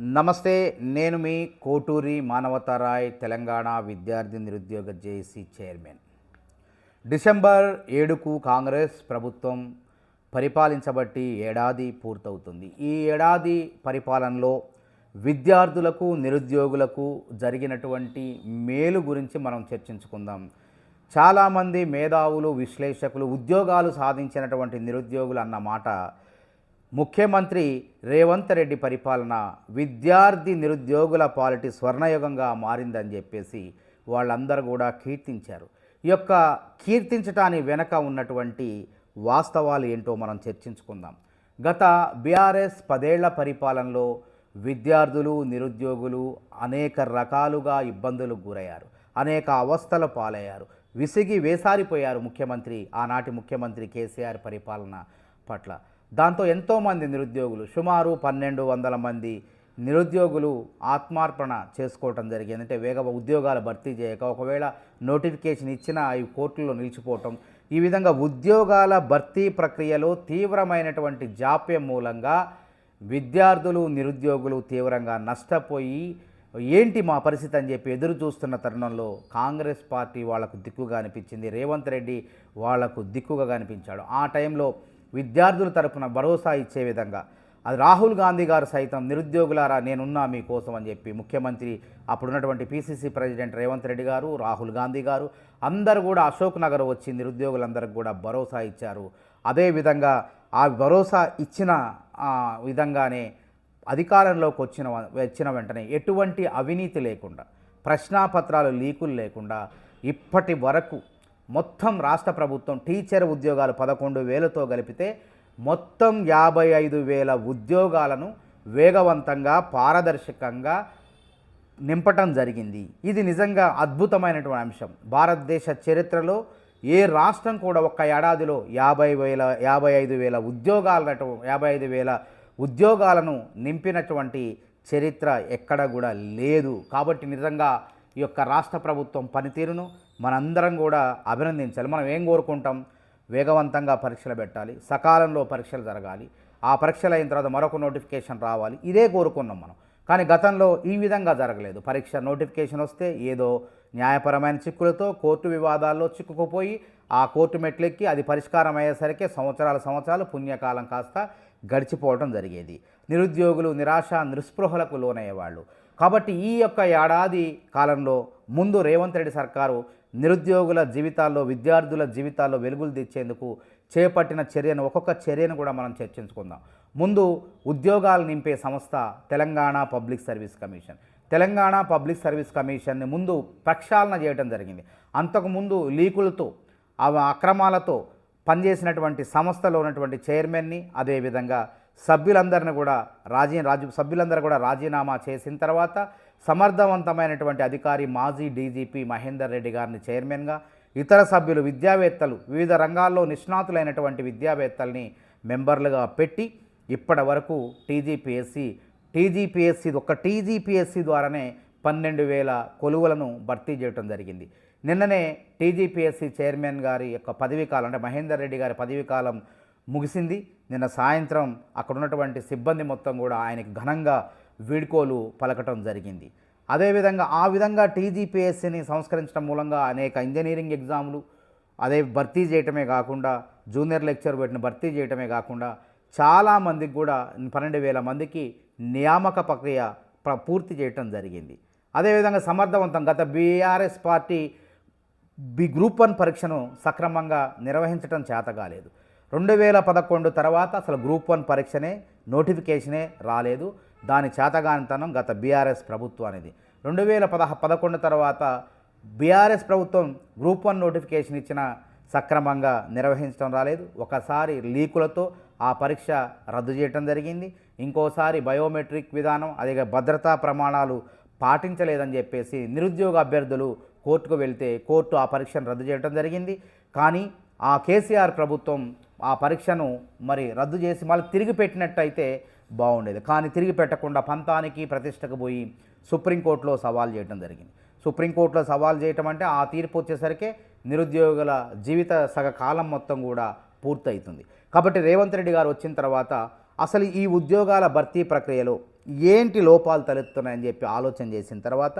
నమస్తే నేను మీ కోటూరి మానవతారాయ్ తెలంగాణ విద్యార్థి నిరుద్యోగ జేఏసీ చైర్మన్. డిసెంబర్ ఏడుకు కాంగ్రెస్ ప్రభుత్వం పరిపాలించబట్టి ఏడాది పూర్తవుతుంది. ఈ ఏడాది పరిపాలనలో విద్యార్థులకు నిరుద్యోగులకు జరిగినటువంటి మేలు గురించి మనం చర్చించుకుందాం. చాలామంది మేధావులు విశ్లేషకులు ఉద్యోగాలు సాధించినటువంటి నిరుద్యోగులు అన్న మాట ముఖ్యమంత్రి రేవంత్ రెడ్డి పరిపాలన విద్యార్థి నిరుద్యోగుల పాలిటీ స్వర్ణయుగంగా మారిందని చెప్పేసి వాళ్ళందరూ కూడా కీర్తించారు. ఈ యొక్క కీర్తించటానికి వెనక ఉన్నటువంటి వాస్తవాలు ఏంటో మనం చర్చించుకుందాం. గత బీఆర్ఎస్ పదేళ్ళ పరిపాలనలో విద్యార్థులు నిరుద్యోగులు అనేక రకాలుగా ఇబ్బందులకు గురయ్యారు. అనేక అవస్థల పాలయ్యారు. విసిగి వేసారిపోయారు ముఖ్యమంత్రి ఆనాటి ముఖ్యమంత్రి కేసీఆర్ పరిపాలన పట్ల. దాంతో ఎంతోమంది నిరుద్యోగులు సుమారు పన్నెండు వందల మంది నిరుద్యోగులు ఆత్మార్పణ చేసుకోవటం జరిగింది. అంటే వేగ ఉద్యోగాలు భర్తీ చేయక ఒకవేళ నోటిఫికేషన్ ఇచ్చినా అవి కోర్టులో నిలిచిపోవటం. ఈ విధంగా ఉద్యోగాల భర్తీ ప్రక్రియలో తీవ్రమైనటువంటి జాప్యం మూలంగా విద్యార్థులు నిరుద్యోగులు తీవ్రంగా నష్టపోయి ఏంటి మా పరిస్థితి? అని చెప్పి ఎదురు చూస్తున్న తరుణంలో కాంగ్రెస్ పార్టీ వాళ్ళకు దిక్కుగా అనిపించింది. రేవంత్ రెడ్డి వాళ్ళకు దిక్కుగా కనిపించాడు ఆ టైంలో విద్యార్థుల తరపున భరోసా ఇచ్చే విధంగా. అది రాహుల్ గాంధీ గారు సైతం నిరుద్యోగులారా నేనున్నా మీకోసం అని చెప్పి ముఖ్యమంత్రి అప్పుడున్నటువంటి పీసీసీ ప్రెసిడెంట్ రేవంత్ రెడ్డి గారు రాహుల్ గాంధీ గారు అందరూ కూడా అశోక్ నగర్ వచ్చి నిరుద్యోగులందరికీ కూడా భరోసా ఇచ్చారు. అదేవిధంగా ఆ భరోసా ఇచ్చిన విధంగానే అధికారంలోకి వచ్చిన వచ్చిన వెంటనే ఎటువంటి అవినీతి లేకుండా ప్రశ్నాపత్రాలు లీకులు లేకుండా ఇప్పటి వరకు మొత్తం రాష్ట్ర ప్రభుత్వం టీచర్ ఉద్యోగాలు పదకొండు వేలతో కలిపితే మొత్తం యాభై ఐదు వేల ఉద్యోగాలను వేగవంతంగా పారదర్శకంగా నింపటం జరిగింది. ఇది నిజంగా అద్భుతమైనటువంటి అంశం. భారతదేశ చరిత్రలో ఏ రాష్ట్రం కూడా ఒక్క ఏడాదిలో యాభై వేల యాభై ఐదు వేల ఉద్యోగాలను యాభై ఐదు వేల ఉద్యోగాలను నింపినటువంటి చరిత్ర ఎక్కడ కూడా లేదు. కాబట్టి నిజంగా ఈ యొక్క రాష్ట్ర ప్రభుత్వం పనితీరును మనందరం కూడా అభినందించాలి. మనం ఏం కోరుకుంటాం? వేగవంతంగా పరీక్షలు పెట్టాలి. సకాలంలో పరీక్షలు జరగాలి. ఆ పరీక్షలు అయిన తర్వాత మరొక నోటిఫికేషన్ రావాలి. ఇదే కోరుకున్నాం మనం. కానీ గతంలో ఈ విధంగా జరగలేదు. పరీక్ష నోటిఫికేషన్ వస్తే ఏదో న్యాయపరమైన చిక్కులతో కోర్టు వివాదాల్లో చిక్కుకుపోయి ఆ కోర్టు మెట్లెక్కి అది పరిష్కారం అయ్యేసరికి సంవత్సరాల సంవత్సరాలు పుణ్యకాలం కాస్త గడిచిపోవడం జరిగేది. నిరుద్యోగులు నిరాశ నిస్పృహలకు లోనయ్యేవాళ్ళు. కాబట్టి ఈ యొక్క ఏడాది కాలంలో ముందు రేవంత్ రెడ్డి సర్కారు నిరుద్యోగుల జీవితాల్లో విద్యార్థుల జీవితాల్లో వెలుగులు తెచ్చేందుకు చేపట్టిన చర్యను ఒక్కొక్క చర్యను కూడా మనం చర్చించుకుందాం. ముందు ఉద్యోగాలు నింపే సంస్థ Telangana public service commission. Telangana public service కమిషన్ని ముందు ప్రక్షాళన చేయడం జరిగింది. అంతకుముందు లీకులతో ఆ అక్రమాలతో పనిచేసినటువంటి సంస్థలో ఉన్నటువంటి చైర్మన్ని అదేవిధంగా సభ్యులందరిని కూడా రాజీ రాజు సభ్యులందరూ కూడా రాజీనామా చేసిన తర్వాత సమర్థవంతమైనటువంటి అధికారి మాజీ డీజీపీ మహేందర్ రెడ్డి గారిని చైర్మన్గా ఇతర సభ్యులు విద్యావేత్తలు వివిధ రంగాల్లో నిష్ణాతులైనటువంటి విద్యావేత్తల్ని మెంబర్లుగా పెట్టి ఇప్పటి వరకు టీజీపీఎస్సి టీజీపీఎస్సి ఒక టీజీపీఎస్సి ద్వారానే పన్నెండు వేల కొలువులను భర్తీ చేయడం జరిగింది. నిన్ననే టీజీపీఎస్సి చైర్మన్ గారి యొక్క పదవీ కాలం అంటే మహేందర్ రెడ్డి గారి పదవీ కాలం ముగిసింది. నిన్న సాయంత్రం అక్కడ ఉన్నటువంటి సిబ్బంది మొత్తం కూడా ఆయనకి ఘనంగా వీడ్కోలు పలకటం జరిగింది. అదేవిధంగా ఆ విధంగా టీజీపీఎస్సీని సంస్కరించడం మూలంగా అనేక ఇంజనీరింగ్ ఎగ్జామ్లు అదే భర్తీ చేయటమే కాకుండా జూనియర్ లెక్చర్ పెట్టిన భర్తీ చేయటమే కాకుండా చాలామందికి కూడా పన్నెండు వేల మందికి నియామక ప్రక్రియ పూర్తి చేయటం జరిగింది. అదేవిధంగా సమర్థవంతం గత BRS party B group one పరీక్షను సక్రమంగా నిర్వహించడం చేత కాలేదు రెండు వేల పదకొండు తర్వాత అసలు గ్రూప్ వన్ పరీక్షనే నోటిఫికేషనే రాలేదు. దాని చేతగానితనం గత బీఆర్ఎస్ ప్రభుత్వానిది. రెండు వేల పదహ పదకొండు తర్వాత బీఆర్ఎస్ ప్రభుత్వం గ్రూప్ వన్ నోటిఫికేషన్ ఇచ్చిన సక్రమంగా నిర్వహించడం రాలేదు. ఒకసారి లీకులతో ఆ పరీక్ష రద్దు చేయటం జరిగింది. ఇంకోసారి బయోమెట్రిక్ విధానం అదే భద్రతా ప్రమాణాలు పాటించలేదని చెప్పేసి నిరుద్యోగ అభ్యర్థులు కోర్టుకు వెళ్తే కోర్టు ఆ పరీక్షను రద్దు చేయడం జరిగింది. కానీ ఆ కేసీఆర్ ప్రభుత్వం ఆ పరీక్షను మరి రద్దు చేసి మళ్ళీ తిరిగి పెట్టినట్టయితే బాగుండేది. కానీ తిరిగి పెట్టకుండా పంతానికి ప్రతిష్టకు పోయి సుప్రీంకోర్టులో సవాల్ చేయడం జరిగింది. సుప్రీంకోర్టులో సవాల్ చేయటం అంటే ఆ తీర్పు వచ్చేసరికి నిరుద్యోగుల జీవిత సగ కాలం మొత్తం కూడా పూర్తవుతుంది కాబట్టి రేవంత్ రెడ్డి గారు వచ్చిన తర్వాత అసలు ఈ ఉద్యోగాల భర్తీ ప్రక్రియలో ఏంటి లోపాలు తలెత్తున్నాయని చెప్పి ఆలోచన చేసిన తర్వాత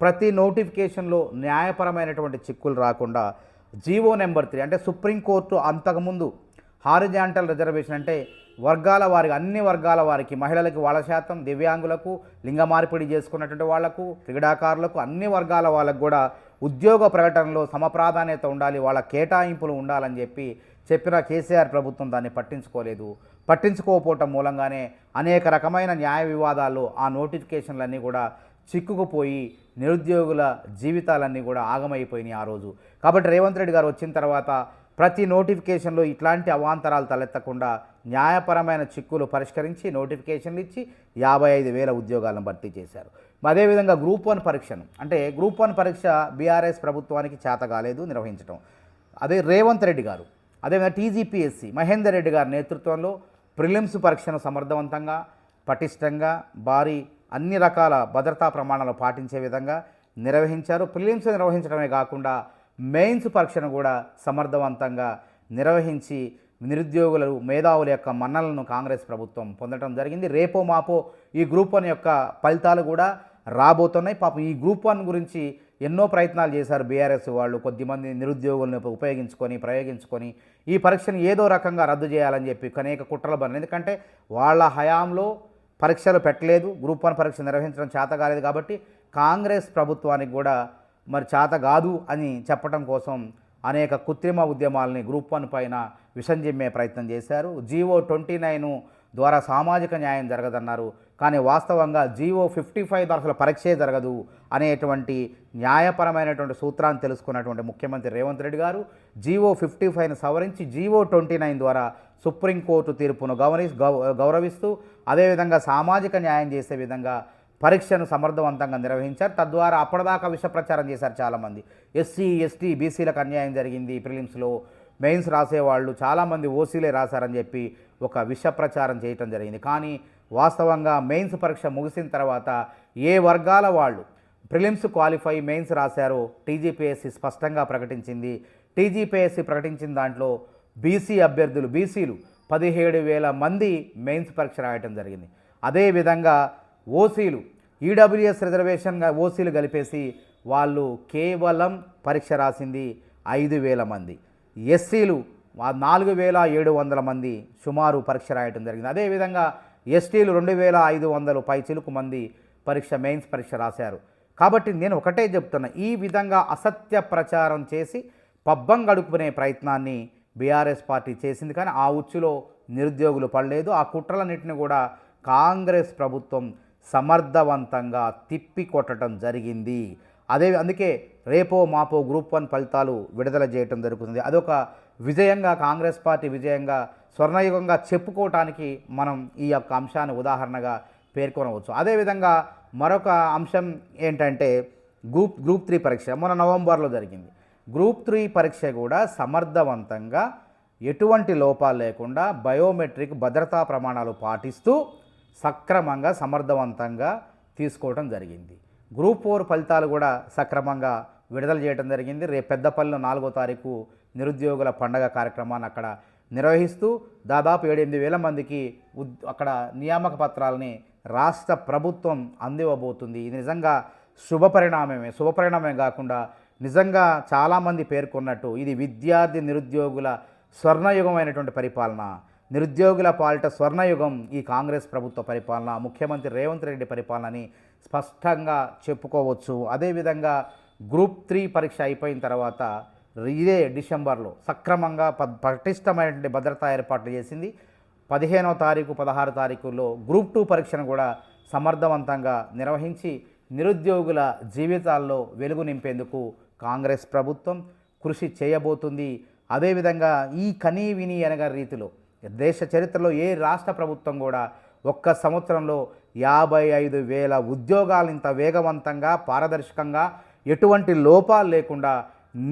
ప్రతి నోటిఫికేషన్లో న్యాయపరమైనటువంటి చిక్కులు రాకుండా జీవో నెంబర్ త్రీ అంటే సుప్రీంకోర్టు అంతకుముందు హారిజాంటల్ రిజర్వేషన్ అంటే వర్గాల వారికి అన్ని వర్గాల వారికి మహిళలకు వాళ్ళ శాతం దివ్యాంగులకు లింగ మార్పిడి చేసుకున్నటువంటి వాళ్ళకు క్రీడాకారులకు అన్ని వర్గాల వాళ్ళకు కూడా ఉద్యోగ ప్రకటనలో సమప్రాధాన్యత ఉండాలి వాళ్ళ కేటాయింపులు ఉండాలని చెప్పి చెప్పిన కేసీఆర్ ప్రభుత్వం దాన్ని పట్టించుకోలేదు. పట్టించుకోకపోవటం మూలంగానే అనేక రకమైన న్యాయ వివాదాలు ఆ నోటిఫికేషన్లన్నీ కూడా చిక్కుకుపోయి నిరుద్యోగుల జీవితాలన్నీ కూడా ఆగమైపోయినాయి ఆ రోజు. కాబట్టి రేవంత్ రెడ్డి గారు వచ్చిన తర్వాత ప్రతి నోటిఫికేషన్లో ఇట్లాంటి అవాంతరాలు తలెత్తకుండా న్యాయపరమైన చిక్కులు పరిష్కరించి నోటిఫికేషన్లు ఇచ్చి యాభై ఐదు వేల ఉద్యోగాలను భర్తీ చేశారు. అదేవిధంగా గ్రూప్ వన్ పరీక్షను అంటే గ్రూప్ వన్ పరీక్ష బీఆర్ఎస్ ప్రభుత్వానికి చేత కాలేదు నిర్వహించడం అదే రేవంత్ రెడ్డి గారు అదేవిధంగా టీజీపీఎస్సీ మహేందర్ రెడ్డి గారి నేతృత్వంలో ప్రిలిమ్స్ పరీక్షను సమర్థవంతంగా పటిష్టంగా భారీ అన్ని రకాల భద్రతా ప్రమాణాలు పాటించే విధంగా నిర్వహించారు. ప్రిలిమ్స్ నిర్వహించడమే కాకుండా మెయిన్స్ పరీక్షను కూడా సమర్థవంతంగా నిర్వహించి నిరుద్యోగులు మేధావుల యొక్క మన్నలను కాంగ్రెస్ ప్రభుత్వం పొందడం జరిగింది. రేపో మాపో ఈ గ్రూప్ వన్ యొక్క ఫలితాలు కూడా రాబోతున్నాయి. పాపం ఈ గ్రూప్ వన్ గురించి ఎన్నో ప్రయత్నాలు చేశారు బీఆర్ఎస్ వాళ్ళు. కొద్దిమంది నిరుద్యోగులను ఉపయోగించుకొని ప్రయోగించుకొని ఈ పరీక్షను ఏదో రకంగా రద్దు చేయాలని చెప్పి అనేక కుట్రలు పని ఎందుకంటే వాళ్ళ హయాంలో పరీక్షలు పెట్టలేదు. గ్రూప్ వన్ పరీక్ష నిర్వహించడం చేత కాలేదు కాబట్టి కాంగ్రెస్ ప్రభుత్వానికి కూడా మరి చేత కాదు అని చెప్పడం కోసం అనేక కృత్రిమ ఉద్యమాలని గ్రూప్ వన్ పైన విషం జిమ్మే ప్రయత్నం చేశారు. జీవో ట్వంటీ నైన్ ద్వారా సామాజిక న్యాయం జరగదన్నారు. కానీ వాస్తవంగా జీవో ఫిఫ్టీ ఫైవ్ అసలు పరీక్షే జరగదు అనేటువంటి న్యాయపరమైనటువంటి సూత్రాన్ని తెలుసుకున్నటువంటి ముఖ్యమంత్రి రేవంత్ రెడ్డి గారు జీవో ఫిఫ్టీ ఫైవ్ను సవరించి జీవో ట్వంటీ నైన్ ద్వారా సుప్రీంకోర్టు తీర్పును గౌరవి గౌ- గౌరవిస్తూ అదేవిధంగా సామాజిక న్యాయం చేసే విధంగా పరీక్షను సమర్థవంతంగా నిర్వహించారు. తద్వారా అప్పటిదాకా విష ప్రచారం చేశారు చాలామంది. ఎస్సీ ఎస్టీ బీసీలకు అన్యాయం జరిగింది. ప్రిలిమ్స్లో మెయిన్స్ రాసేవాళ్ళు చాలామంది ఓసీలే రాశారని చెప్పి ఒక విష ప్రచారం చేయటం జరిగింది. కానీ వాస్తవంగా మెయిన్స్ పరీక్ష ముగిసిన తర్వాత ఏ వర్గాల వాళ్ళు ప్రిలిమ్స్ క్వాలిఫై మెయిన్స్ రాశారో టీజీపీఎస్సీ స్పష్టంగా ప్రకటించింది. టీజీపీఎస్సీ ప్రకటించిన దాంట్లో బీసీ అభ్యర్థులు బీసీలు పదిహేడు వేల మంది మెయిన్స్ పరీక్ష రాయటం జరిగింది. అదేవిధంగా ఓసీలు ఈడబ్ల్యూఎస్ రిజర్వేషన్గా ఓసీలు కలిపేసి వాళ్ళు కేవలం పరీక్ష రాసింది ఐదు వేల మంది. ఎస్సీలు నాలుగు వేల ఏడు వందల మంది సుమారు పరీక్ష రాయటం జరిగింది. అదేవిధంగా ఎస్టీలు రెండు వేల ఐదు వందలు పై చిలుకు మంది పరీక్ష మెయిన్స్ పరీక్ష రాశారు. కాబట్టి నేను ఒకటే చెప్తున్నా ఈ విధంగా అసత్య ప్రచారం చేసి పబ్బం గడుపుకునే ప్రయత్నాన్ని బీఆర్ఎస్ పార్టీ చేసింది. కానీ ఆ ఉచ్చులో నిరుద్యోగులు పడలేదు. ఆ కుట్రలన్నింటినీ కూడా కాంగ్రెస్ ప్రభుత్వం సమర్థవంతంగా తిప్పి కొట్టడం జరిగింది. అదే అందుకే రేపో మాపో గ్రూప్ వన్ ఫలితాలు విడుదల చేయటం జరుగుతుంది. అదొక విజయంగా కాంగ్రెస్ పార్టీ విజయంగా స్వర్ణయుగంగా చెప్పుకోవటానికి మనం ఈ యొక్క అంశాన్ని ఉదాహరణగా పేర్కొనవచ్చు. అదేవిధంగా మరొక అంశం ఏంటంటే గ్రూప్ గ్రూప్ త్రీ పరీక్ష. మొన్న నవంబర్లో జరిగింది. గ్రూప్ త్రీ పరీక్ష కూడా సమర్థవంతంగా ఎటువంటి లోపాలు లేకుండా బయోమెట్రిక్ భద్రతా ప్రమాణాలు పాటిస్తూ సక్రమంగా సమర్థవంతంగా తీసుకోవడం జరిగింది. గ్రూప్ ఫోర్ ఫలితాలు కూడా సక్రమంగా విడుదల చేయడం జరిగింది. రేపు పెద్దపల్లిలో నాలుగో తారీఖు నిరుద్యోగుల పండగ కార్యక్రమాన్ని అక్కడ నిర్వహిస్తూ దాదాపు ఏడెనిమిది వేల మందికి ఉద్ అక్కడ నియామక పత్రాలని రాష్ట్ర ప్రభుత్వం అందివ్వబోతుంది. ఇది నిజంగా శుభ పరిణామమే. శుభ కాకుండా నిజంగా చాలామంది పేర్కొన్నట్టు ఇది విద్యార్థి నిరుద్యోగుల స్వర్ణయుగమైనటువంటి పరిపాలన. నిరుద్యోగుల పాలిట స్వర్ణయుగం ఈ కాంగ్రెస్ ప్రభుత్వ పరిపాలన ముఖ్యమంత్రి రేవంత్ రెడ్డి పరిపాలన అని స్పష్టంగా చెప్పుకోవచ్చు. అదేవిధంగా గ్రూప్ త్రీ పరీక్ష అయిపోయిన తర్వాత ఇదే డిసెంబర్లో సక్రమంగా ప పటిష్టమైనటువంటి భద్రతా ఏర్పాట్లు చేసింది. పదిహేనవ తారీఖు పదహారు తారీఖుల్లో గ్రూప్ టూ పరీక్షను కూడా సమర్థవంతంగా నిర్వహించి నిరుద్యోగుల జీవితాల్లో వెలుగు నింపేందుకు కాంగ్రెస్ ప్రభుత్వం కృషి చేయబోతుంది. అదేవిధంగా ఈ కనీ విని అనగా రీతిలో దేశ చరిత్రలో ఏ రాష్ట్ర ప్రభుత్వం కూడా ఒక్క సంవత్సరంలో యాభై ఐదు వేల ఉద్యోగాలు ఇంత వేగవంతంగా పారదర్శకంగా ఎటువంటి లోపాలు లేకుండా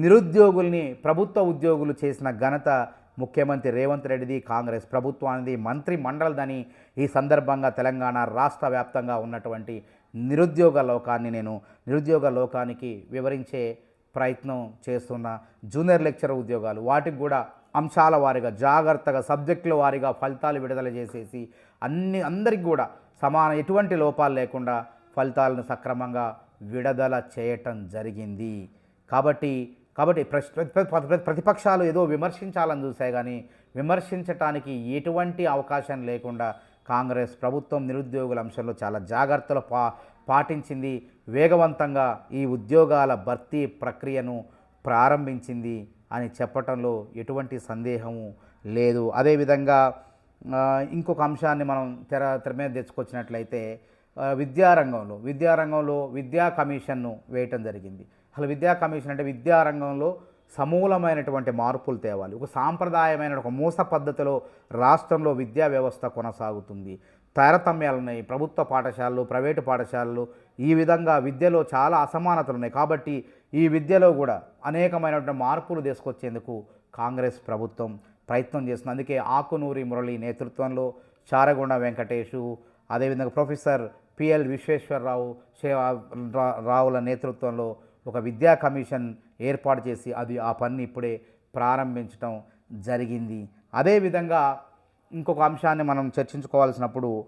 నిరుద్యోగుల్ని ప్రభుత్వ ఉద్యోగులు చేసిన ఘనత ముఖ్యమంత్రి రేవంత్ రెడ్డిది కాంగ్రెస్ ప్రభుత్వానిది మంత్రి మండలిదని ఈ సందర్భంగా తెలంగాణ రాష్ట్ర వ్యాప్తంగా ఉన్నటువంటి నిరుద్యోగ లోకాన్ని నేను నిరుద్యోగ లోకానికి వివరించే ప్రయత్నం చేస్తున్న జూనియర్ లెక్చరర్ ఉద్యోగాలు. వాటికి కూడా అంశాల వారీగా జాగ్రత్తగా సబ్జెక్టుల వారీగా ఫలితాలు విడుదల చేసేసి అన్ని అందరికి కూడా సమాన ఎటువంటి లోపాలు లేకుండా ఫలితాలను సక్రమంగా విడుదల చేయటం జరిగింది. కాబట్టి కాబట్టి ప్రతి- ప్రతిపక్షాలు ఏదో విమర్శించాలని చూసే కానీ విమర్శించటానికి ఎటువంటి అవకాశం లేకుండా కాంగ్రెస్ ప్రభుత్వం నిరుద్యోగుల అంశంలో చాలా జాగ్రత్తలు పా పాటించింది వేగవంతంగా ఈ ఉద్యోగాల భర్తీ ప్రక్రియను ప్రారంభించింది. అని చెప్పటంలో ఎటువంటి సందేహము లేదు. అదేవిధంగా ఇంకొక అంశాన్ని మనం తెర తెర మీద తెచ్చుకొచ్చినట్లయితే విద్యారంగంలో విద్యారంగంలో విద్యా కమిషన్ను వేయటం జరిగింది. అసలు విద్యా కమిషన్ అంటే విద్యారంగంలో సమూలమైనటువంటి మార్పులు తేవాలి. ఒక సాంప్రదాయమైన ఒక మూస పద్ధతిలో రాష్ట్రంలో విద్యా వ్యవస్థ కొనసాగుతుంది. తారతమ్యాలు ఉన్నాయి ప్రభుత్వ పాఠశాలలు ప్రైవేటు పాఠశాలలు ఈ విధంగా విద్యలో చాలా అసమానతలు ఉన్నాయి కాబట్టి ఈ విద్యలో కూడా అనేకమైనటువంటి మార్పులు తీసుకొచ్చేందుకు కాంగ్రెస్ ప్రభుత్వం ప్రయత్నం చేస్తుంది. అందుకే ఆకునూరి మురళి నేతృత్వంలో చారగొండ వెంకటేషు అదేవిధంగా ప్రొఫెసర్ పిఎల్ విశ్వేశ్వరరావు శే- రా- రావుల నేతృత్వంలో ఒక విద్యా కమిషన్ ఏర్పాటు చేసి అది ఆ పని ఇప్పుడే ప్రారంభించడం జరిగింది. అదేవిధంగా ఇంకొక అంశాన్ని మనం చర్చించుకోవాల్సినప్పుడు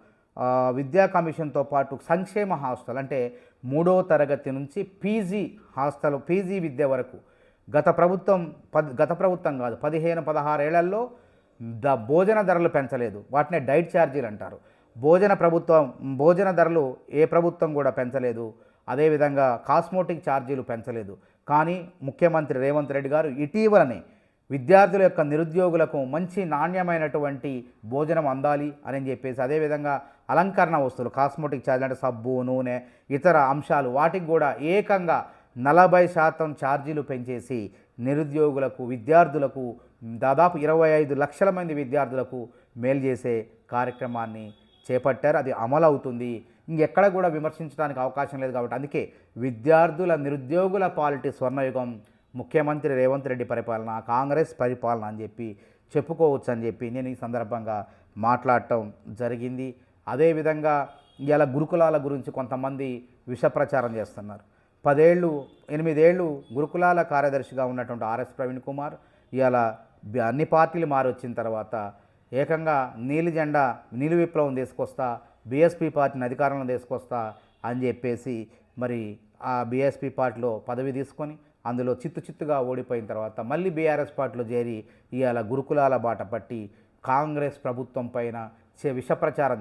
విద్యా కమిషన్తో పాటు సంక్షేమ హాస్టల్ అంటే మూడో తరగతి నుంచి పీజీ హాస్టల్ పీజీ విద్య వరకు. గత ప్రభుత్వం పద్ గత ప్రభుత్వం కాదు పదిహేను పదహారేళ్ళలో ద భోజన ధరలు పెంచలేదు. వాటినే డైట్ ఛార్జీలు అంటారు. భోజన ప్రభుత్వం భోజన ధరలు ఏ ప్రభుత్వం కూడా పెంచలేదు. అదేవిధంగా కాస్మోటిక్ ఛార్జీలు పెంచలేదు. కానీ ముఖ్యమంత్రి రేవంత్ రెడ్డి గారు ఇటీవలనే విద్యార్థుల యొక్క నిరుద్యోగులకు మంచి నాణ్యమైనటువంటి భోజనం అందాలి అని చెప్పేసి అదేవిధంగా అలంకరణ వస్తువులు కాస్మోటిక్ ఛార్జ్ అంటే సబ్బు నూనె ఇతర అంశాలు వాటికి కూడా ఏకంగా నలభై శాతం ఛార్జీలు పెంచేసి నిరుద్యోగులకు విద్యార్థులకు దాదాపు ఇరవై ఐదు లక్షల మంది విద్యార్థులకు మేలు చేసే కార్యక్రమాన్ని చేపట్టారు. అది అమలవుతుంది ఇంకెక్కడ కూడా విమర్శించడానికి అవకాశం లేదు కాబట్టి అందుకే విద్యార్థుల నిరుద్యోగుల పాలిటీ స్వర్ణయుగం ముఖ్యమంత్రి రేవంత్ రెడ్డి పరిపాలన కాంగ్రెస్ పరిపాలన అని చెప్పి చెప్పుకోవచ్చు అని చెప్పి నేను ఈ సందర్భంగా మాట్లాడటం జరిగింది. అదేవిధంగా ఇలా గురుకులాల గురించి కొంతమంది విష ప్రచారం చేస్తున్నారు. పదేళ్ళు ఎనిమిదేళ్ళు గురుకులాల కార్యదర్శిగా ఉన్నటువంటి ఆర్ఎస్ ప్రవీణ్ కుమార్ ఇవాళ అన్ని పార్టీలు మారొచ్చిన తర్వాత ఏకంగా నీలి జెండా నీలి విప్లవం తీసుకొస్తా బీఎస్పీ పార్టీని అధికారంలో తీసుకొస్తా అని చెప్పేసి మరి ఆ బీఎస్పీ పార్టీలో పదవి తీసుకొని అందులో చిత్తు చిత్తుగా ఓడిపోయిన తర్వాత మళ్ళీ బీఆర్ఎస్ పార్టీలో చేరి ఇవాళ గురుకులాల బాట పట్టి కాంగ్రెస్ ప్రభుత్వం పైన చే-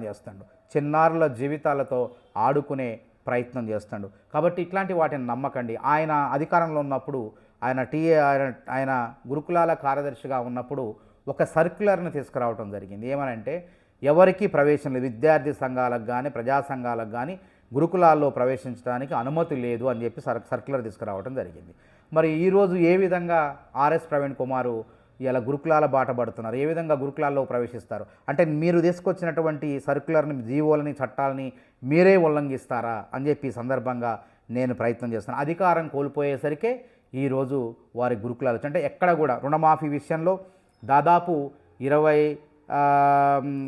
చేస్తాడు. చిన్నారుల జీవితాలతో ఆడుకునే ప్రయత్నం చేస్తాడు. కాబట్టి ఇట్లాంటి వాటిని నమ్మకండి. ఆయన అధికారంలో ఉన్నప్పుడు ఆయన టీఏ ఆయన ఆయన గురుకులాల కార్యదర్శిగా ఉన్నప్పుడు ఒక సర్క్యులర్ని తీసుకురావడం జరిగింది. ఏమనంటే ఎవరికి ప్రవేశం లేదు. విద్యార్థి సంఘాలకు కానీ ప్రజా సంఘాలకు కానీ గురుకులాల్లో ప్రవేశించడానికి అనుమతి లేదు అని చెప్పి సర్ సర్క్యులర్ తీసుకురావడం జరిగింది. మరి ఈరోజు ఏ విధంగా ఆర్ఎస్ ప్రవీణ్ కుమారు ఇలా గురుకులాల బాట పడుతున్నారు? ఏ విధంగా గురుకులాల్లో ప్రవేశిస్తారు? అంటే మీరు తీసుకొచ్చినటువంటి సర్క్యులర్ని జీవోలని చట్టాలని మీరే ఉల్లంఘిస్తారా? అని చెప్పి సందర్భంగా నేను ప్రయత్నం చేస్తాను అధికారం కోల్పోయేసరికే ఈరోజు వారి గురుకులాలు అంటే ఎక్కడ కూడా రుణమాఫీ విషయంలో దాదాపు ఇరవై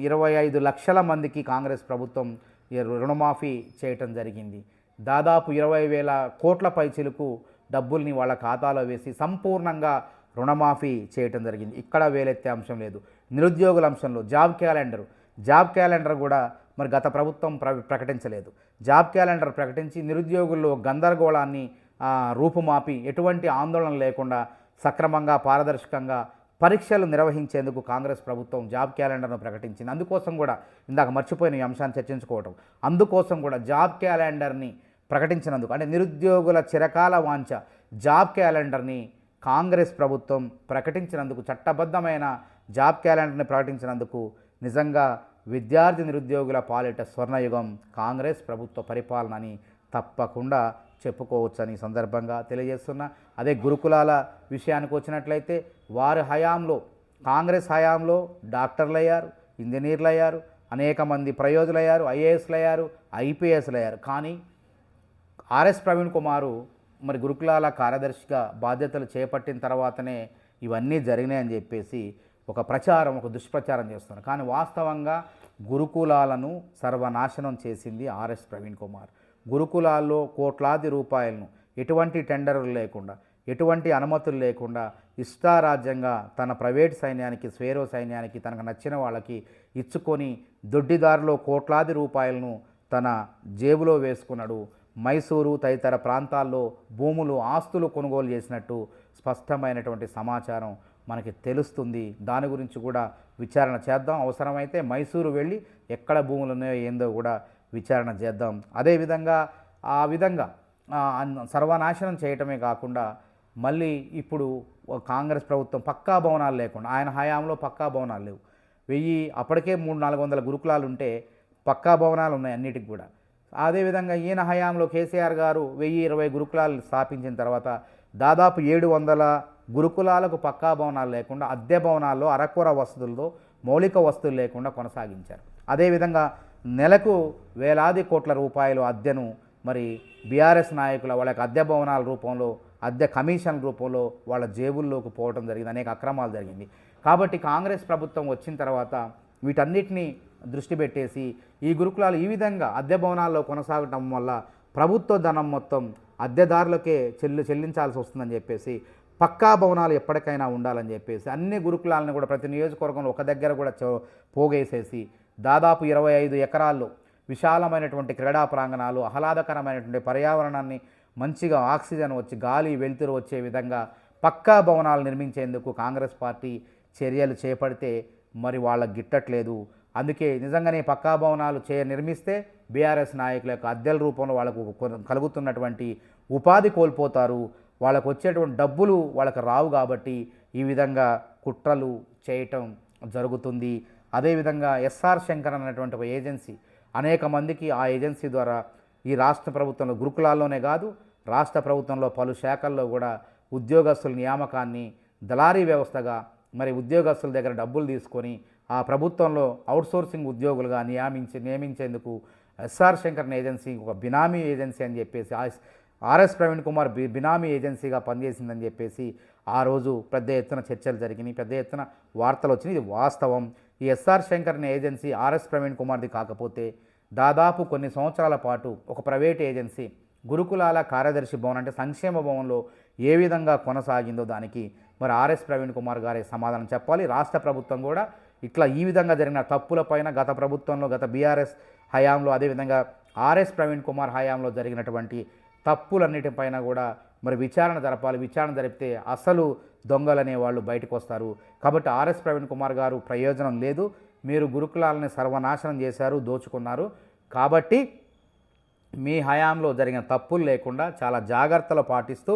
ఇరవై ఐదు లక్షల మందికి కాంగ్రెస్ ప్రభుత్వం రుణమాఫీ చేయటం జరిగింది. దాదాపు ఇరవై వేల కోట్ల పైచీలకు డబ్బుల్ని వాళ్ళ ఖాతాలో వేసి సంపూర్ణంగా రుణమాఫీ చేయటం జరిగింది. ఇక్కడ వేలెత్తే అంశం లేదు. నిరుద్యోగుల అంశంలో జాబ్ క్యాలెండర్. జాబ్ క్యాలెండర్ కూడా మరి గత ప్రభుత్వం ప్ర ప్రకటించలేదు. జాబ్ క్యాలెండర్ ప్రకటించి నిరుద్యోగుల్లో గందరగోళాన్ని రూపుమాపి ఎటువంటి ఆందోళన లేకుండా సక్రమంగా పారదర్శకంగా పరీక్షలు నిర్వహించేందుకు కాంగ్రెస్ ప్రభుత్వం జాబ్ క్యాలెండర్ను ప్రకటించింది. అందుకోసం కూడా ఇందాక మర్చిపోయిన ఈ అంశాన్ని చర్చించుకోవటం. అందుకోసం కూడా జాబ్ క్యాలెండర్ని ప్రకటించినందుకు. అంటే నిరుద్యోగుల చిరకాల వాంఛ జాబ్ క్యాలెండర్ని కాంగ్రెస్ ప్రభుత్వం ప్రకటించినందుకు చట్టబద్ధమైన జాబ్ క్యాలెండర్ని ప్రకటించినందుకు నిజంగా విద్యార్థి నిరుద్యోగుల పాలిట స్వర్ణయుగం కాంగ్రెస్ ప్రభుత్వ పరిపాలన అని తప్పకుండా చెప్పుకోవచ్చని సందర్భంగా తెలియజేస్తున్నా. అదే గురుకులాల విషయానికి వచ్చినట్లయితే వారి హయాంలో కాంగ్రెస్ హయాంలో డాక్టర్లు అయ్యారు ఇంజనీర్లు అయ్యారు అనేక మంది ప్రయోజులు అయ్యారు ఐఏఎస్లు అయ్యారు ఐపీఎస్లు అయ్యారు కానీ ఆర్ఎస్ ప్రవీణ్ కుమారు మరి గురుకులాల కార్యదర్శిగా బాధ్యతలు చేపట్టిన తర్వాతనే ఇవన్నీ జరిగినాయని చెప్పేసి ఒక ప్రచారం ఒక దుష్ప్రచారం చేస్తున్నారు. కానీ వాస్తవంగా గురుకులాలను సర్వనాశనం చేసింది ఆర్ఎస్ ప్రవీణ్ కుమార్. గురుకులాల్లో కోట్లాది రూపాయలను ఎటువంటి టెండర్లు లేకుండా ఎటువంటి అనుమతులు లేకుండా ఇష్టారాజ్యంగా తన ప్రైవేట్ సైన్యానికి స్వేరో సైన్యానికి తనకు నచ్చిన వాళ్ళకి ఇచ్చుకొని దొడ్డిదారిలో కోట్లాది రూపాయలను తన జేబులో వేసుకున్నాడు మైసూరు తదితర ప్రాంతాల్లో భూములు ఆస్తులు కొనుగోలు చేసినట్టు స్పష్టమైనటువంటి సమాచారం మనకి తెలుస్తుంది. దాని గురించి కూడా విచారణ చేద్దాం. అవసరమైతే మైసూరు వెళ్ళి ఎక్కడ భూములు ఉన్నాయో ఏందో కూడా విచారణ చేద్దాం. అదేవిధంగా ఆ విధంగా సర్వనాశనం చేయటమే కాకుండా మళ్ళీ ఇప్పుడు కాంగ్రెస్ ప్రభుత్వం పక్కా భవనాలు లేకుండా ఆయన హయాంలో పక్కా భవనాలు లేవు. వెయ్యి అప్పటికే మూడు నాలుగు వందల గురుకులాలు ఉంటే పక్కా భవనాలు ఉన్నాయి అన్నిటికి కూడా. అదేవిధంగా ఈయన హయాంలో కేసీఆర్ గారు వెయ్యి ఇరవై గురుకులాలు స్థాపించిన తర్వాత దాదాపు ఏడు వందల గురుకులాలకు పక్కా భవనాలు లేకుండా అద్దె భవనాల్లో అరకొర వసతులతో మౌలిక వస్తువులు లేకుండా కొనసాగించారు. అదేవిధంగా నెలకు వేలాది కోట్ల రూపాయలు అద్దెను మరి బీఆర్ఎస్ నాయకుల వాళ్ళకి అద్దె భవనాల రూపంలో అద్దె కమిషన్ రూపంలో వాళ్ళ జేబుల్లోకి పోవడం జరిగింది అనేక అక్రమాలు జరిగింది. కాబట్టి కాంగ్రెస్ ప్రభుత్వం వచ్చిన తర్వాత వీటన్నిటిని దృష్టి పెట్టేసి ఈ గురుకులాలు ఈ విధంగా అద్దె భవనాల్లో కొనసాగటం వల్ల ప్రభుత్వ ధనం మొత్తం అద్దెదారులకే చెల్లి చెల్లించాల్సి వస్తుందని చెప్పేసి పక్కా భవనాలు ఎప్పటికైనా ఉండాలని చెప్పేసి అన్ని గురుకులాలను కూడా ప్రతి నియోజకవర్గంలో ఒక దగ్గర కూడా చో- పోగేసేసి దాదాపు ఇరవై ఐదు ఎకరాల్లో విశాలమైనటువంటి క్రీడా ప్రాంగణాలు ఆహ్లాదకరమైనటువంటి పర్యావరణాన్ని మంచిగా ఆక్సిజన్ వచ్చి గాలి వెలుతురు వచ్చే విధంగా పక్కా భవనాలు నిర్మించేందుకు కాంగ్రెస్ పార్టీ చర్యలు చేపడితే మరి వాళ్ళకి గిట్టట్లేదు. అందుకే నిజంగానే పక్కా భవనాలు చే నిర్మిస్తే బీఆర్ఎస్ నాయకుల యొక్క అద్దెల రూపంలో వాళ్ళకు కలుగుతున్నటువంటి ఉపాధి కోల్పోతారు. వాళ్ళకు వచ్చేటువంటి డబ్బులు వాళ్ళకి రావు కాబట్టి ఈ విధంగా కుట్రలు చేయటం జరుగుతుంది. అదేవిధంగా ఎస్ఆర్ శంకర్ అనేటువంటి ఒక ఏజెన్సీ అనేక మందికి ఆ ఏజెన్సీ ద్వారా ఈ రాష్ట్ర ప్రభుత్వంలో గురుకులాల్లోనే కాదు రాష్ట్ర ప్రభుత్వంలో పలు శాఖల్లో కూడా ఉద్యోగస్తుల నియామకాన్ని దళారీ వ్యవస్థగా మరి ఉద్యోగస్తుల దగ్గర డబ్బులు తీసుకొని ఆ ప్రభుత్వంలో అవుట్సోర్సింగ్ ఉద్యోగులుగా నియమించి నియమించేందుకు ఎస్ఆర్ శంకర్ని ఏజెన్సీ ఒక బినామీ ఏజెన్సీ అని చెప్పేసి ఆర్ఎస్ ప్రవీణ్ కుమార్ బి బినామీ ఏజెన్సీగా పనిచేసిందని చెప్పేసి ఆ రోజు పెద్ద ఎత్తున చర్చలు జరిగినాయి. పెద్ద ఎత్తున వార్తలు వచ్చినాయి. ఇది వాస్తవం. ఈ ఎస్ఆర్ శంకర్ని ఏజెన్సీ ఆర్ఎస్ ప్రవీణ్ కుమార్ది కాకపోతే దాదాపు కొన్ని సంవత్సరాల పాటు ఒక ప్రైవేట్ ఏజెన్సీ గురుకులాల కార్యదర్శి భవన్ అంటే సంక్షేమ భవన్లో ఏ విధంగా కొనసాగిందో దానికి మరి ఆర్ఎస్ ప్రవీణ్ కుమార్ గారే సమాధానం చెప్పాలి. రాష్ట్ర ప్రభుత్వం కూడా ఇట్లా ఈ విధంగా జరిగిన తప్పులపైన గత ప్రభుత్వంలో గత బీఆర్ఎస్ హయాంలో అదేవిధంగా ఆర్ఎస్ ప్రవీణ్ కుమార్ హయాంలో జరిగినటువంటి తప్పులన్నిటిపైన కూడా మరి విచారణ జరపాలి. విచారణ జరిపితే అసలు దొంగలనే వాళ్ళు బయటకు వస్తారు. కాబట్టి ఆర్ఎస్ ప్రవీణ్ కుమార్ గారు ప్రయోజనం లేదు. మీరు గురుకులాలని సర్వనాశనం చేశారు దోచుకున్నారు. కాబట్టి మీ హయాంలో జరిగిన తప్పులు లేకుండా చాలా జాగ్రత్తలు పాటిస్తూ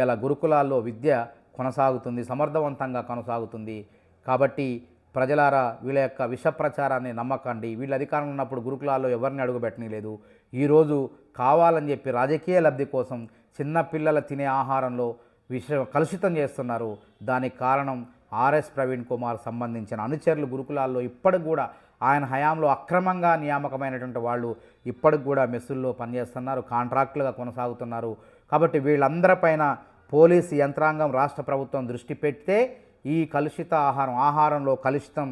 ఇలా గురుకులాల్లో విద్య కొనసాగుతుంది సమర్థవంతంగా కొనసాగుతుంది. కాబట్టి ప్రజలారా వీళ్ళ యొక్క విష ప్రచారాన్ని నమ్మకండి. వీళ్ళ అధికారంలో ఉన్నప్పుడు గురుకులాల్లో ఎవరిని అడుగుపెట్టని లేదు ఈరోజు కావాలని చెప్పి రాజకీయ లబ్ధి కోసం చిన్నపిల్లల తినే ఆహారంలో విష కలుషితం చేస్తున్నారు. దానికి కారణం ఆర్ఎస్ ప్రవీణ్ కుమార్ సంబంధించిన అనుచరులు గురుకులాల్లో ఇప్పటికి కూడా ఆయన హయాంలో అక్రమంగా నియామకమైనటువంటి వాళ్ళు ఇప్పటికి కూడా మెస్సుల్లో పనిచేస్తున్నారు కాంట్రాక్టులుగా కొనసాగుతున్నారు. కాబట్టి వీళ్ళందరిపైన పోలీసు యంత్రాంగం రాష్ట్ర ప్రభుత్వం దృష్టి పెడితే ఈ కలుషిత ఆహారం ఆహారంలో కలుషితం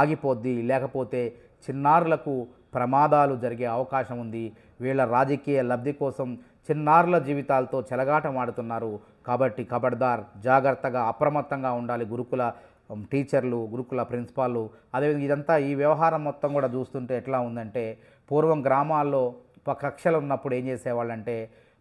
ఆగిపోద్ది లేకపోతే చిన్నారులకు ప్రమాదాలు జరిగే అవకాశం ఉంది. వీళ్ళ రాజకీయ లబ్ధి కోసం చిన్నారుల జీవితాలతో చెలగాటమాడుతున్నారు కాబట్టి కబడ్దార్ జాగ్రత్తగా అప్రమత్తంగా ఉండాలి. గురుకుల టీచర్లు గురుకుల ప్రిన్సిపాళ్ళు. అదేవిధంగా ఇదంతా ఈ వ్యవహారం మొత్తం కూడా చూస్తుంటే ఎట్లా ఉందంటే పూర్వం గ్రామాల్లో కక్షలు ఉన్నప్పుడు ఏం చేసేవాళ్ళంటే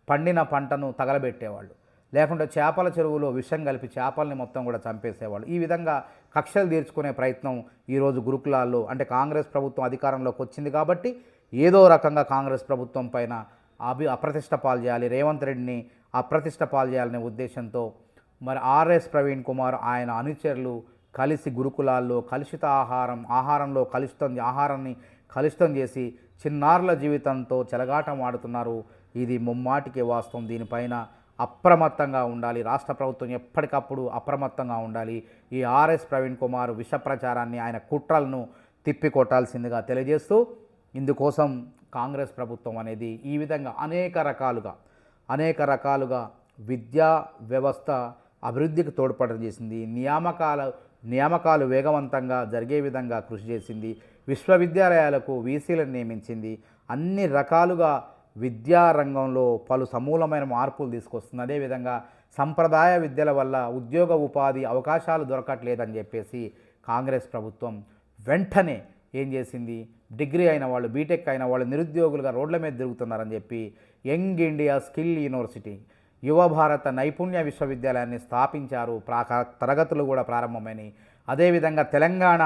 పండిన పంటను తగలబెట్టేవాళ్ళు. లేకుంటే చేపల చెరువులో విషం కలిపి చేపల్ని మొత్తం కూడా చంపేసేవాళ్ళు. ఈ విధంగా కక్షలు తీర్చుకునే ప్రయత్నం ఈరోజు గురుకులాల్లో అంటే కాంగ్రెస్ ప్రభుత్వం అధికారంలోకి వచ్చింది కాబట్టి ఏదో రకంగా కాంగ్రెస్ ప్రభుత్వం పైన అభి అప్రతిష్ట పాలు చేయాలి. రేవంత్ రెడ్డిని అప్రతిష్ట పాలు చేయాలనే ఉద్దేశంతో మరి ఆర్ఎస్ ప్రవీణ్ కుమార్ ఆయన అనుచరులు కలిసి గురుకులాల్లో కలుషిత ఆహారం ఆహారంలో కలుషితం ఆహారాన్ని కలుషితం చేసి చిన్నారుల జీవితంతో చెలగాటం ఆడుతున్నారు. ఇది ముమ్మాటికి వాస్తవం. దీనిపైన అప్రమత్తంగా ఉండాలి. రాష్ట్ర ప్రభుత్వం ఎప్పటికప్పుడు అప్రమత్తంగా ఉండాలి. ఈ ఆర్ఎస్ ప్రవీణ్ కుమార్ విష ప్రచారాన్ని ఆయన కుట్రలను తిప్పికొట్టాల్సిందిగా తెలియజేస్తూ ఇందుకోసం కాంగ్రెస్ ప్రభుత్వం అనేది ఈ విధంగా అనేక రకాలుగా అనేక రకాలుగా విద్యా వ్యవస్థ అభివృద్ధికి తోడ్పడడం చేసింది. నియామకాల నియామకాలు వేగవంతంగా జరిగే విధంగా కృషి చేసింది. విశ్వవిద్యాలయాలకు వీసీలను నియమించింది. అన్ని రకాలుగా విద్యారంగంలో పలు సమూలమైన మార్పులు తీసుకొస్తుంది. అదేవిధంగా సంప్రదాయ విద్యల వల్ల ఉద్యోగ ఉపాధి అవకాశాలు దొరకట్లేదని చెప్పేసి కాంగ్రెస్ ప్రభుత్వం వెంటనే ఏం చేసింది? డిగ్రీ అయిన వాళ్ళు బీటెక్ అయిన వాళ్ళు నిరుద్యోగులుగా రోడ్ల మీద తిరుగుతున్నారని చెప్పి యంగ్ ఇండియా స్కిల్ యూనివర్సిటీ యువ భారత నైపుణ్య విశ్వవిద్యాలయాన్ని స్థాపించారు. ప్రాక తరగతులు కూడా ప్రారంభమైనవి అదేవిధంగా తెలంగాణ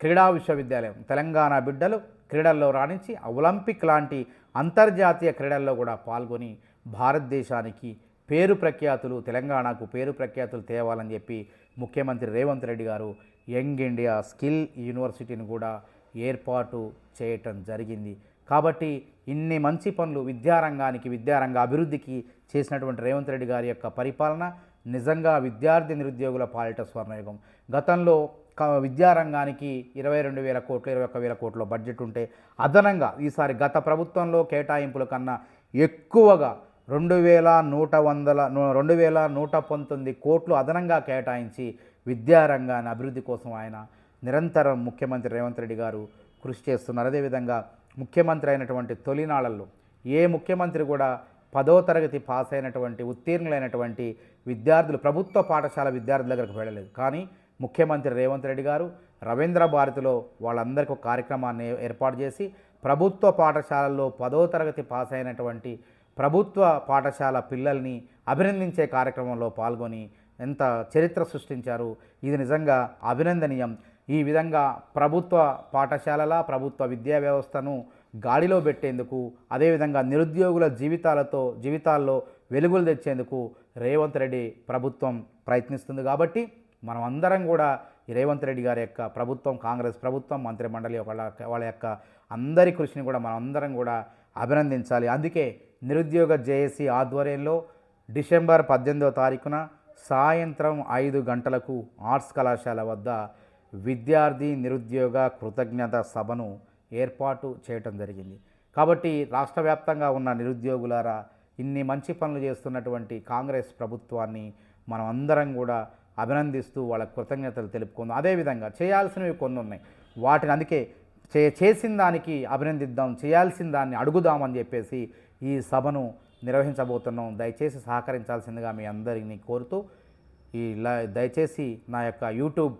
క్రీడా విశ్వవిద్యాలయం తెలంగాణ బిడ్డలు క్రీడల్లో రాణించి ఒలింపిక్ లాంటి అంతర్జాతీయ క్రీడల్లో కూడా పాల్గొని భారతదేశానికి పేరు ప్రఖ్యాతులు తెలంగాణకు పేరు ప్రఖ్యాతులు తేవాలని చెప్పి ముఖ్యమంత్రి రేవంత్ రెడ్డి గారు యంగ్ ఇండియా స్కిల్ యూనివర్సిటీని కూడా ఏర్పాటు చేయటం జరిగింది. కాబట్టి ఇన్ని మంచి పనులు విద్యారంగానికి విద్యారంగ అభివృద్ధికి చేసినటువంటి రేవంత్ రెడ్డి గారి యొక్క పరిపాలన నిజంగా విద్యార్థి నిరుద్యోగుల పాలిట స్వర్ణయుగం. గతంలో విద్యారంగానికి ఇరవై రెండు వేల కోట్లు ఇరవై ఒక్క వేల కోట్ల బడ్జెట్ ఉంటే అదనంగా ఈసారి గత ప్రభుత్వంలో కేటాయింపుల కన్నా ఎక్కువగా రెండు వేల నూట వందల రెండు వేల నూట పంతొమ్మిది కోట్లు అదనంగా కేటాయించి విద్యారంగాన్ని అభివృద్ధి కోసం ఆయన నిరంతరం ముఖ్యమంత్రి రేవంత్ రెడ్డి గారు కృషి చేస్తున్నారు. అదేవిధంగా ముఖ్యమంత్రి అయినటువంటి తొలినాళ్ళలో ఏ ముఖ్యమంత్రి కూడా పదో తరగతి పాస్ అయినటువంటి ఉత్తీర్ణులైనటువంటి విద్యార్థులు ప్రభుత్వ పాఠశాల విద్యార్థుల దగ్గరకు వెళ్ళలేదు. కానీ ముఖ్యమంత్రి రేవంత్ రెడ్డి గారు రవీంద్ర భారతిలో వాళ్ళందరికీ ఒక కార్యక్రమాన్ని ఏర్పాటు చేసి ప్రభుత్వ పాఠశాలల్లో పదో తరగతి పాస్ అయినటువంటి ప్రభుత్వ పాఠశాల పిల్లల్ని అభినందించే కార్యక్రమంలో పాల్గొని ఎంత చరిత్ర సృష్టించారు ఇది నిజంగా అభినందనీయం. ఈ విధంగా ప్రభుత్వ పాఠశాలల ప్రభుత్వ విద్యా వ్యవస్థను గాడిలో పెట్టేందుకు అదేవిధంగా నిరుద్యోగుల జీవితాలతో జీవితాల్లో వెలుగులు తెచ్చేందుకు రేవంత్ రెడ్డి ప్రభుత్వం ప్రయత్నిస్తుంది. కాబట్టి మనం అందరం కూడా రేవంత్ రెడ్డి గారి యొక్క ప్రభుత్వం కాంగ్రెస్ ప్రభుత్వం మంత్రిమండలి వాళ్ళ వాళ్ళ యొక్క అందరి కృషిని కూడా మనం అందరం కూడా అభినందించాలి. అందుకే నిరుద్యోగ జేఏసీ ఆధ్వర్యంలో డిసెంబర్ పద్దెనిమిదవ తారీఖున సాయంత్రం ఐదు గంటలకు ఆర్ట్స్ కళాశాల వద్ద విద్యార్థి నిరుద్యోగ కృతజ్ఞత సభను ఏర్పాటు చేయటం జరిగింది. కాబట్టి రాష్ట్ర వ్యాప్తంగా ఉన్న నిరుద్యోగులారా ఇన్ని మంచి పనులు చేస్తున్నటువంటి కాంగ్రెస్ ప్రభుత్వాన్ని మనం అందరం కూడా అభినందిస్తూ వాళ్ళ కృతజ్ఞతలు తెలుపుకుందాం. అదేవిధంగా చేయాల్సినవి కొన్ని ఉన్నాయి వాటిని అందుకే చే చేసిన దానికి అభినందిద్దాం చేయాల్సిన దాన్ని అడుగుదామని చెప్పేసి ఈ సభను నిర్వహించబోతున్నాం. దయచేసి సహకరించాల్సిందిగా మీ అందరినీ కోరుతూ ఈ దయచేసి నా యొక్క యూట్యూబ్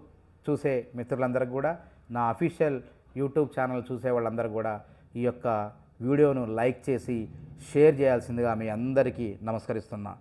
చూసే మిత్రులందరికీ కూడా నా అఫీషియల్ యూట్యూబ్ ఛానల్ చూసే వాళ్ళందరూ కూడా ఈ యొక్క వీడియోను లైక్ చేసి షేర్ చేయాల్సిందిగా మీ అందరికీ నమస్కరిస్తున్నా.